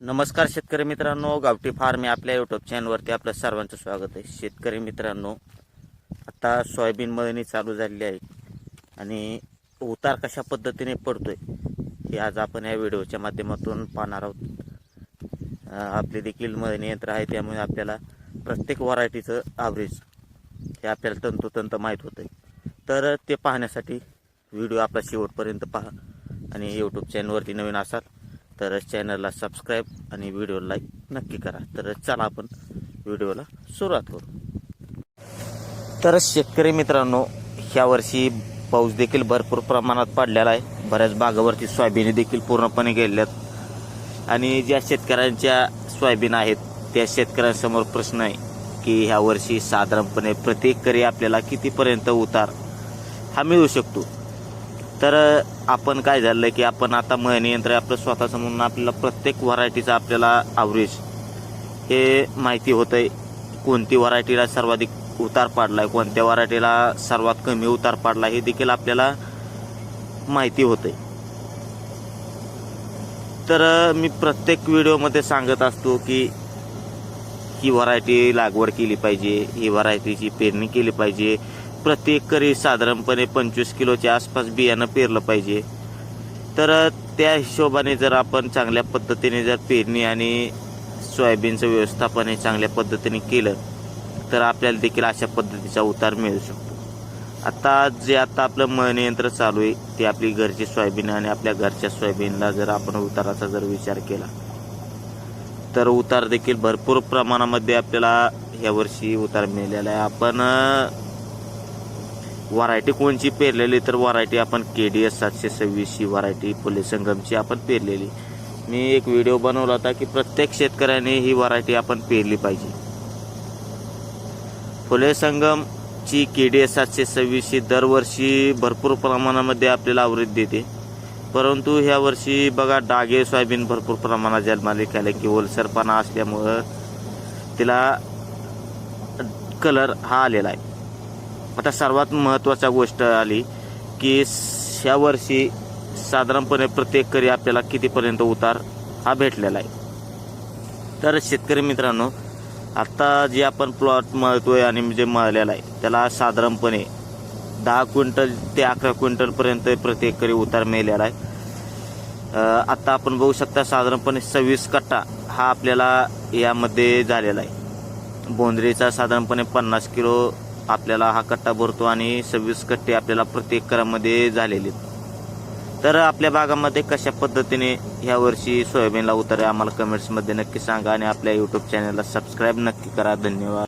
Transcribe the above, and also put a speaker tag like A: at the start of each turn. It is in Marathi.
A: नमस्कार शेतकरी मित्रांनो गावठी फार्म या आपल्या यूट्यूब चॅनलवरती आपलं सर्वांचं स्वागत आहे. शेतकरी मित्रांनो आता सोयाबीन मळणी चालू झालेली आहे आणि उतार कशा पद्धतीने पडतोय हे आज आपण या व्हिडिओच्या माध्यमातून पाहणार आहोत. आपले देखील मळणी यंत्र आहे त्यामुळे आपल्याला प्रत्येक व्हरायटीचं ॲव्हरेज हे आपल्याला तंतोतंत माहीत होतं तर ते पाहण्यासाठी व्हिडिओ आपला शेवटपर्यंत पहा आणि यूट्यूब चॅनलवरती नवीन असाल तर चॅनलला सबस्क्राईब आणि व्हिडिओ लाईक नक्की करा. तर चला आपण व्हिडिओला सुरुवात करू. तर शेतकरी मित्रांनो ह्या वर्षी पाऊस देखील भरपूर प्रमाणात पडलेला आहे. बऱ्याच भागावरती सोयाबीन देखील पूर्णपणे गेलेल्यात आणि ज्या शेतकऱ्यांच्या सोयाबीन आहेत त्या शेतकऱ्यांसमोर प्रश्न आहे की ह्या वर्षी साधारणपणे प्रत्येक करी आपल्याला कितीपर्यंत उतार हा मिळू शकतो? तर आपण काय झालं की आपण आता मळणी यंत्र आपलं स्वतःचं म्हणून आपल्याला प्रत्येक व्हरायटीचा आपल्याला आवरेज हे माहिती होतंय. कोणती व्हरायटीला सर्वाधिक उतार पाडला आहे कोणत्या व्हरायटीला सर्वात कमी उतार पाडला हे देखील आपल्याला माहिती होतंय. तर मी प्रत्येक व्हिडिओमध्ये सांगत असतो की ही व्हरायटी लागवड केली पाहिजे ही व्हरायटीची पेरणी केली पाहिजे प्रत्येक करी साधारणपणे पंचवीस किलोच्या आसपास बियाणं पेरलं पाहिजे. तर त्या हिशोबाने जर आपण चांगल्या पद्धतीने जर पेरणी आणि सोयाबीनचं व्यवस्थापन हे चांगल्या पद्धतीने केलं तर आपल्याला देखील अशा पद्धतीचा उतार मिळू शकतो. आता जे आता आपलं मळणीयंत्र चालू आहे ते आपली घरची सोयाबीन आणि आपल्या घरच्या सोयाबीनला जर आपण उताराचा जर विचार केला तर उतार देखील भरपूर प्रमाणामध्ये आपल्याला यावर्षी उतार मिळालेला आहे. आपण व्हरायटी कोणची पेरलेली तर व्हरायटी आपण के डी एस सातशे सव्वीस ही व्हरायटी फुले संगमची आपण पेरलेली. मी एक व्हिडिओ बनवला होता की प्रत्येक शेतकऱ्याने ही व्हरायटी आपण पेरली पाहिजे. फुले संगमची के डी एस सातशे सव्वीस ही दरवर्षी भरपूर प्रमाणामध्ये आपल्याला आवृत्ती देते. परंतु ह्या वर्षी बघा डागे सोयाबीन भरपूर प्रमाणात जन्माले केले की ओलसरपणा असल्यामुळं तिला कलर हा आलेला आहे. आता सर्वात महत्त्वाचा गोष्ट आली की ह्या वर्षी साधारणपणे प्रत्येक करी आपल्याला कितीपर्यंत उतार हा भेटलेला आहे. तर शेतकरी मित्रांनो आत्ता जे आपण प्लॉट मळतोय आणि जे मळलेला आहे त्याला साधारणपणे दहा क्विंटल ते अकरा क्विंटलपर्यंत प्रत्येक करी उतार मिळालेला आहे. आत्ता आपण बघू शकता साधारणपणे सव्वीस कट्टा हा आपल्याला यामध्ये झालेला आहे. बोंद्रीचा साधारणपणे पन्नास किलो आपल्याला हा कट्टा भरतो आणि सव्वीस कट्टे आपल्याला प्रत्येक करामध्ये झालेले आहेत. तर आपल्या भागामध्ये कशा पद्धतीने ह्या वर्षी सोयाबीनला उतार आम्हाला कमेंट्समध्ये नक्की सांगा आणि आपल्या यूट्यूब चॅनलला सबस्क्राईब नक्की करा धन्यवाद